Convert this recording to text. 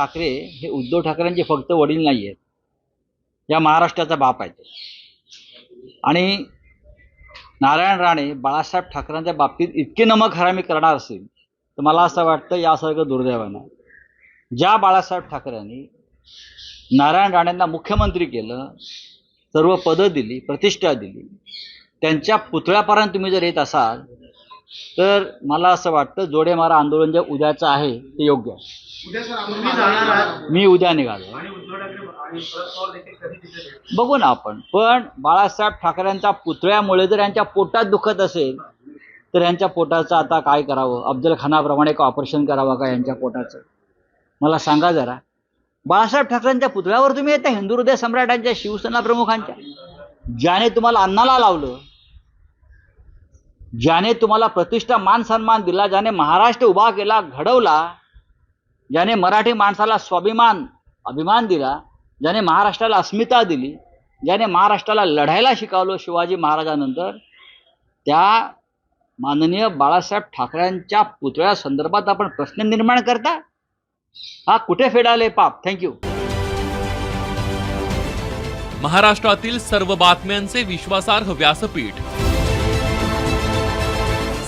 ठाकरे हे उद्धव ठाकरेंचे फक्त वडील नाही आहेत या महाराष्ट्राचा बाप आहेत आणि नारायण राणे बाळासाहेब ठाकरेंच्या बाबतीत इतके नमक हरामी करणार असेल तर मला असं वाटतं यासारखं दुर्दैवानं ज्या बाळासाहेब ठाकरेंनी नारायण राणेंना मुख्यमंत्री केलं सर्व पदं दिली प्रतिष्ठा दिली त्यांच्या पुतळ्यापर्यंत तुम्ही जर येत असाल तर मला असं वाटतं जोडे मारा आंदोलन जे उद्याचं आहे ते योग्य आहे. उद्या सर आपण जाणार आहात. मी उद्या निघालो? बघू ना आपण. पण बाळासाहेब ठाकरेंच्या पुतळ्यामुळे जर यांच्या पोटात दुखत असेल तर यांच्या पोटाचं आता काय करावं? अफजल खानाप्रमाणे का ऑपरेशन करावं का यांच्या पोटाचं? मला सांगा जरा. बाळासाहेब ठाकरेंच्या पुतळ्यावर तुम्ही येता हिंदू हृदय सम्राटांच्या शिवसेना प्रमुखांच्या? ज्याने तुम्हाला अन्नाला लावलं ज्याने तुम्हाला प्रतिष्ठा मान सन्मान दिला ज्याने महाराष्ट्र उभा केला घडवला ज्याने मराठी माणसाला स्वाभिमान अभिमान दिला ज्याने महाराष्ट्राला अस्मिता दिली ज्याने महाराष्ट्राला लढायला शिकवलं शिवाजी महाराजानंतर त्या माननीय बाळासाहेब ठाकरेंच्या पुतळ्या संदर्भात आपण प्रश्न निर्माण करता? हा कुठे फेडाले पाप? थँक्यू महाराष्ट्रातील सर्व बातम्यांचे विश्वासार्ह व्यासपीठ